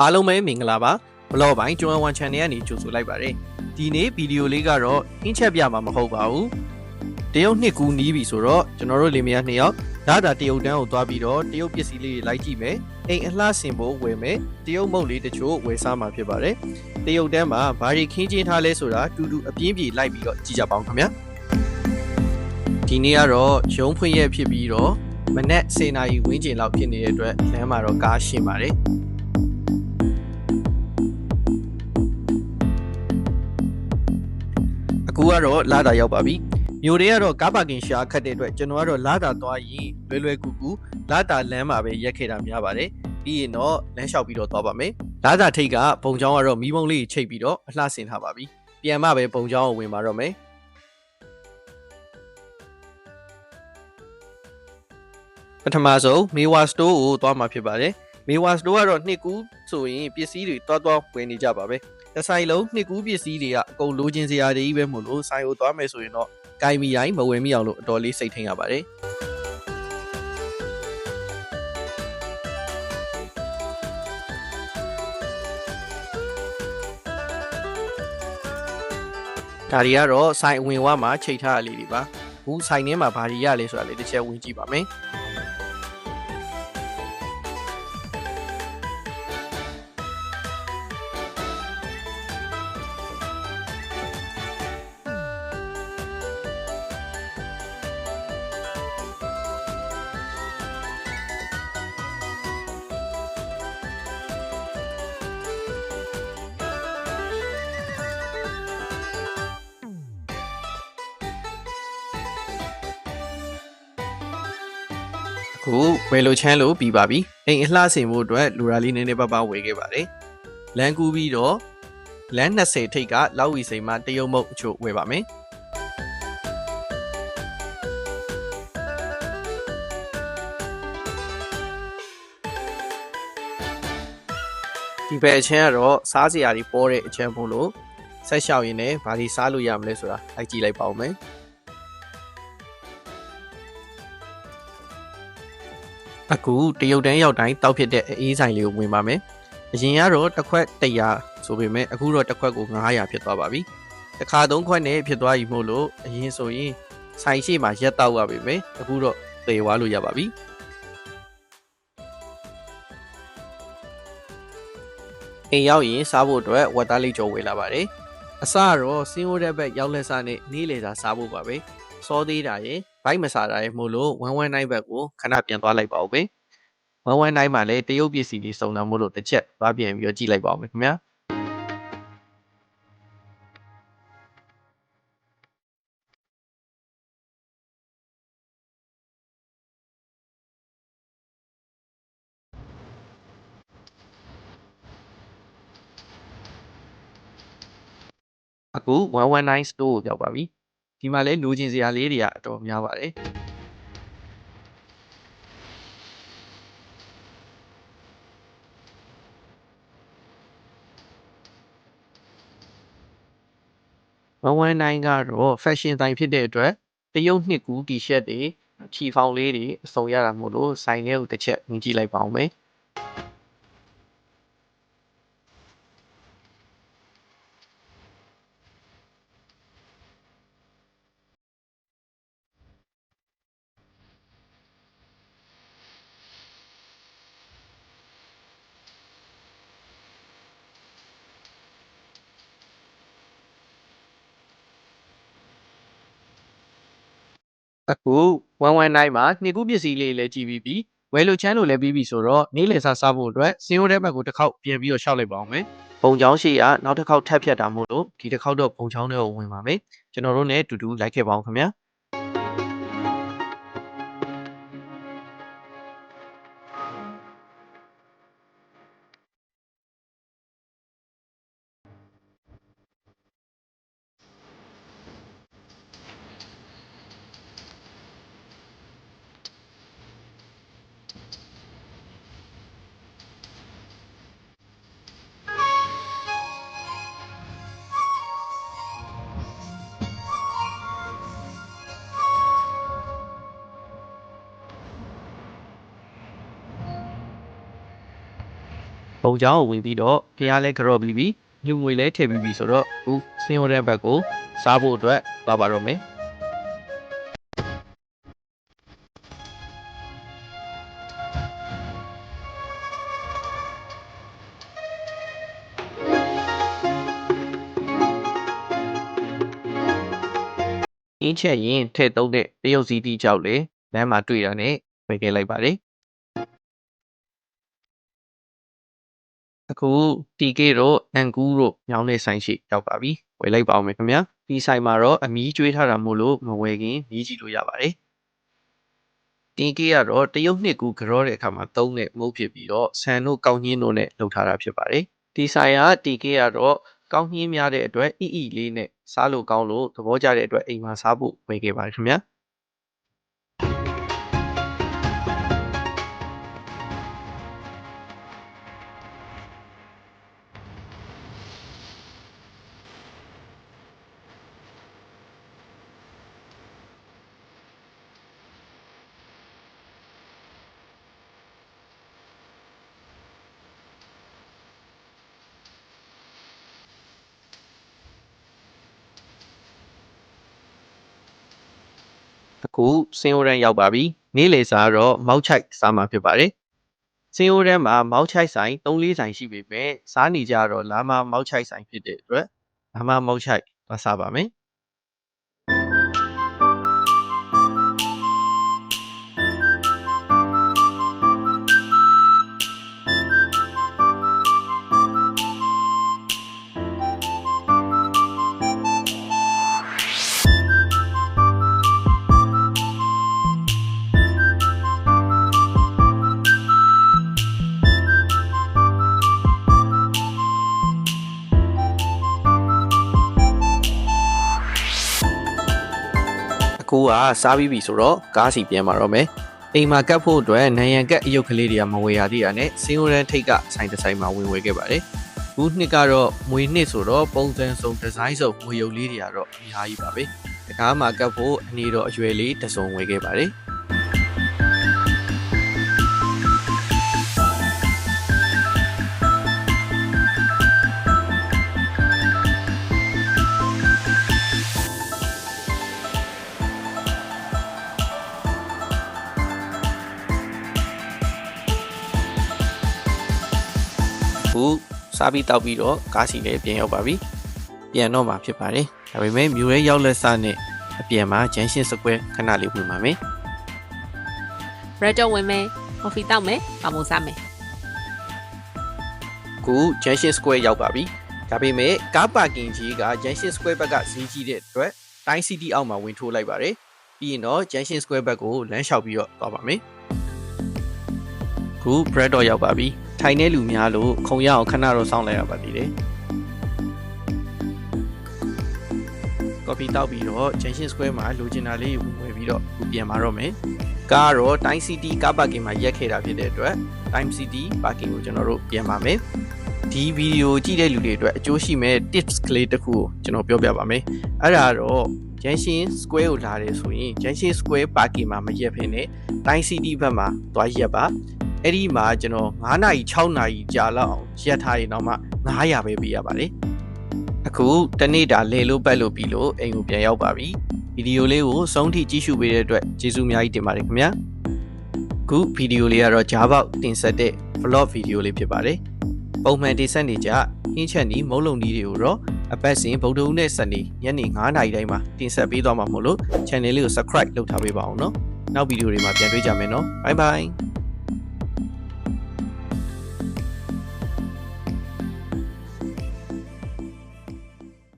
အားလုံးပဲမင်္ဂလာပါဘလော့ပိုင်းကျွမ်းဝန် channel ကနေကြိုဆိုလိုက်ပါတယ်ဒီနေ့ဗီဒီယိုလေးကတော့အင်းချက်ပြမှာမဟုတ်ပါဘူးတရုတ်နှစ်ကူနီးပြီဆိုတော့ကျွန်တော်တို့လင်မယားနှစ်ယောက်ဒါတာတရုတ်တန်းကိုသွားပြီးတော့တရုတ်ပစ္စည်းလေးတွေလိုက်ကြည့်မယ်အိမ်အလှဆင်ဖို့ဝယ်မယ်တရုတ်မုတ်လေးတချို့ဝယ်စားမှာဖြစ်ပါတယ်တရုတ်တန်းမှာဘာတွေခင်းချင်းထားလဲဆိုတာတူတူအပြင်းပြေလိုက်ပြီးတော့ကြည့်ကြပါဦးခင်ဗျာဒီနေ့ကတော့ရုံးဖွင့်ရက်ဖြစ်ပြီးတော့မနက်10:00နာရီဝန်းကျင်လောက်ဖြစ်နေတဲ့အတွက်လမ်းမှာတော့ကားရှင်းပါတယ် အခုကတော့လာတာရောက်ပါပြီမြို့တွေကတော့ကားပါကင်ရှာခတ်တဲ့အတွက်ကျွန်တော်ကတော့လာတာသွားရင်လွယ်လွယ်ကူကူလာတာလမ်းမှာပဲရက်ခဲ့တာများပါတယ်ပြီးရင်တော့လမ်းလျှောက်ပြီးတော့သွားပါမယ်လာတာထိတ်ကဘုံချောင်းကတော့မီးမုံလေးချိတ်ပြီးတော့အလှဆင်ထားပါပြီပြန်မှပဲဘုံချောင်းကိုဝင်ပါတော့မယ်ပထမဆုံးမေဝါစတိုးကိုသွားမှာဖြစ်ပါတယ်မေဝါစတိုးကတော့နှစ်ကူးဆိုရင်ပစ္စည်းတွေတွားတွားဝယ်နေကြပါပဲ တစ်ဆိုင်လုံးနှစ်ကူးပစ္စည်းတွေကအကုန်လိုချင်စရာတွေကြီးပဲမို့လို့ဆိုင်ကိုသွားမယ်ဆိုရင်တော့ကိုင်မီတိုင်းမဝယ်မိအောင်လို့အတော်လေးစိတ်ထိန်ရပါတယ်ဒါတွေကတော့ဆိုင်အဝင်ဝမှာချိန်ထားရလေးတွေပါအခုဆိုင်ထဲမှာဘာတွေရလဲဆိုတာလေးတစ်ချက်ဝင်ကြည့်ပါမယ် ခုဝယ်လိုချမ်းလို့ပြီးပါပြီအိမ်အလှဆင်ဖို့အတွက်လူရာလေးနည်းနည်းပါးပါးဝယ်ခဲ့ပါတယ်လမ်းကူးပြီးတော့လမ်း20ထိပ်ကလောက်ဝီစိန်မှာတရုတ်မုတ်အချို့ဝယ်ပါမယ်ဒီဘက်အချင်းကတော့စားစရာတွေပေါ်တဲ့အချင်းမို့လို့ဆက်လျှောက်ရင်းနဲ့ဘာတွေစားလို့ရမလဲဆိုတာလိုက်ကြည့်လိုက်ပါဦးမယ် အခုတရုတ်တန်းရောက်တိုင်းတောက်ဖြစ်တဲ့အေးဆိုင်လေးကိုဝင်ပါမယ်အရင်ကတော့တစ်ခွက်100ဆိုပေမဲ့အခုတော့တစ်ခွက်ကို900ဖြစ်သွားပါပြီတစ်ခါသုံးခွက်နဲ့ဖြစ်သွားပြီမို့လို့အရင်ဆိုရင်ဆိုင်ရှိမှရက်တောက်ရပါပဲအခုတော့သေသွားလို့ရပါပြီအိမ်ရောက်ရင်စားဖို့အတွက်ဝက်သားလေးကြော်ဝေလာပါတယ်။အစကတော့စင်းဟိုတဲ့ဘက်ရောက်လက်စားနဲ့နေလေစာစားဖို့ပါပဲ။စောသေးတာရင် ဘိုက်မစားတာရင်မို့လို့119ဘက်ကိုခဏပြန်သွားလိုက်ပါဦးပဲ။119မှာလည်းတရုတ်ပစ္စည်းလေးစုံတာမို့လို့တစ်ချက်သွားပြန်ပြီးတော့ကြည့်လိုက်ပါဦးမယ်ခင်ဗျာ။အခု119 store ကိုရောက်ပါပြီ ဒီမှာလဲလိုချင်စရာလေးတွေကအတော်များပါတယ်119ကတော့ fashion တိုင်းဖြစ်တဲ့အတွက်တရုတ်နှစ်ကူ t-shirt တွေ ချီဖောင်လေးတွေအစုံရတာမို့လို့ဆိုင်ထဲကိုတစ်ချက်မြင်ကြည့်လိုက်ပါဦးမယ် အခု119မှာနှစ်ကူးပစ္စည်းလေးလည်းကြည့်ပြီးပြီဝယ်လို့ချမ်းလို့လည်းပြီးပြီဆိုတော့နေ့လည်စားစားဖို့အတွက်စင်းရိုးတဲ့ဘက်ကိုတစ်ခေါက်ပြင်ပြီးတော့ရှောက်လိုက်ပါအောင်မယ်ပုံချောင်းရှိကနောက်တစ်ခေါက်ထပ်ဖြတ်တာမို့လို့ဒီတစ်ခေါက်တော့ပုံချောင်းတွေကိုဝင်ပါမယ်ကျွန်တော်တို့ ਨੇ တူတူလိုက်ခဲ့ပါအောင်ခင်ဗျာ ပုံချောင်းကိုဝင်ပြီးတော့ဖျားလဲကြော့ပြီးပြီးညငွေလဲထည့်ပြီးပြီဆိုတော့အခုစင်ရိုတဲ့ဘက်ကိုစားဖို့အတွက်သွားပါတော့မယ်အင်းချက်ရင်ထည့်သုံးတဲ့တရုတ်စီးတီးကြောက်လေလမ်းမှာတွေ့တာနဲ့ဝယ်ခဲ့လိုက်ပါတယ် အခုတီကေတော့အန်ကူတို့ညောင်းတဲ့ဆိုင်ရှိရောက်ပါပြီဝယ်လိုက်ပါအောင်မယ်ခင်ဗျာဒီဆိုင်မှာတော့အမီးကျွေးထားတာမို့လို့မဝယ်ခင်မြည်ကြည့်လို့ရပါတယ်တင်ကေကတော့တရုတ်နှစ်ကူကြောတဲ့အခါမှာသုံးတဲ့မုတ်ဖြစ်ပြီးတော့ဆန်တို့ကောင်းညင်းတို့နဲ့လုပ်ထားတာဖြစ်ပါတယ်ဒီဆိုင်ကတီကေကတော့ကောင်းညင်းများတဲ့အတွက်အီအီလေးနဲ့စားလို့ကောင်းလို့သဘောကျတဲ့အတွက်အိမ်မှာစားဖို့ဝယ်ခဲ့ပါတယ်ခင်ဗျာ အခုစင်အိုရန်ရောက်ပါပြီနေ့လေစားတော့မောက်ချိုက်စားမှာဖြစ်ပါတယ်စင်အိုရန်မှာမောက်ချိုက်ဆိုင်3 4ဆိုင်ရှိပေမဲ့စားနေကြတော့လာမမောက်ချိုက်ဆိုင်ဖြစ်တဲ့အတွက်လာမမောက်ချိုက်သွားစားပါမယ် ကစားပြီးပြီဆိုတော့ကားစီပြန်มาတော့မယ်အိမ်မှာကတ်ဖို့အတွက်နံရံကတ်အယုတ်ကလေးတွေကမဝယ်ရသေးတာနဲ့စင်အိုရန်ထိတ်ကဆိုင်တစ်ဆိုင်မှာဝင်ဝယ်ခဲ့ပါတယ်ခုနှစ်ကတော့မွေနှစ်ဆိုတော့ပုံစံစုံဒီဇိုင်းစုံမွေရုပ်လေးတွေကတော့အများကြီးပါပဲတကားမှာကတ်ဖို့အနေတော့အရွယ်လေးတစ်စုံဝယ်ခဲ့ပါတယ် စားပြီးတောက်ပြီးတော့ကားစီလည်းပြန်ရောက်ပါပြီပြန်တော့မှာဖြစ်ပါတယ်ဒါပေမဲ့မြို့ရဲရောက်လက်စနဲ့အပြန်မှာဂျန်ရှင်းစကွဲခဏလေးဝင်ပါမယ်ဘရက်တော့ဝင်မယ်ကော်ဖီတောက်မယ်ပမုံစားမယ်ခုဂျန်ရှင်းစကွဲရောက်ပါပြီဒါပေမဲ့ကားပါကင်ကြီးကဂျန်ရှင်းစကွဲဘက်ကဈေးကြီးတဲ့အတွက်တိုင်းစီတီအောက်မှာဝင်ထိုးလိုက်ပါတယ်ပြီးရင်တော့ဂျန်ရှင်းစကွဲဘက်ကိုလမ်းလျှောက်ပြီးတော့သွားပါမယ် ခု bread တော့ရောက်ပါပြီထိုင်တဲ့လူများလို့ခုံရအောင်ခဏတော့စောင့်လိုက်ရပါသေးတယ် ကော်ဖီတောက်ပြီးတော့ Junction Square မှာလိုချင်တာလေးကိုဝယ်ပြီးတော့ခုပြန်มาတော့မယ်။ကားကတော့ Time City ကားပါကင်မှာရက်ခဲ့တာဖြစ်တဲ့အတွက် Time City ပါကင်ကိုကျွန်တော်တို့ပြန်ပါမယ်။ဒီဗီဒီယိုကြည့်တဲ့လူတွေအတွက်အကျိုးရှိမဲ့ tips ကလေးတစ်ခုကိုကျွန်တော်ပြောပြပါမယ်။အဲ့ဒါတော့ Junction Square ကိုလာတယ်ဆိုရင် Junction Square ပါကင်မှာမရက်ဖ ೇನೆ Time City ဘက်မှာသွားရက်ပါ။ အဲ့ဒီမှာကျွန်တော်9နာရီ6နာရီကြာလောက်အောင်ရက်ထားရင်တော့မှ900ပဲပေးရပါတယ်။အခုတနေ့တာလေလို့ပတ်လို့ပြီးလို့အိမ်ကိုပြန်ရောက်ပါပြီဗီဒီယိုလေးကိုစုံထိကြည့်ရှုပေးတဲ့အတွက်ကျေးဇူးအများကြီးတင်ပါတယ်ခင်ဗျာအခုဗီဒီယိုလေးကတော့ Java တင်ဆက်တဲ့ vlog ဗီဒီယိုလေးဖြစ်ပါတယ်ပုံမှန်တင်ဆက်နေကြဟင်းချက်နီမုံလုံးနီးတွေကိုတော့အပတ်စဉ်ဗုဒ္ဓဦးနဲ့စနေညနေ9:00နာရီတိုင်းမှာတင်ဆက်ပေးသွားမှာမို့လို့ channel လေးကို subscribe လုပ်ထားပေးပါအောင်နော်နောက်ဗီဒီယိုတွေမှာပြန်တွေ့ကြမယ်နော် bye bye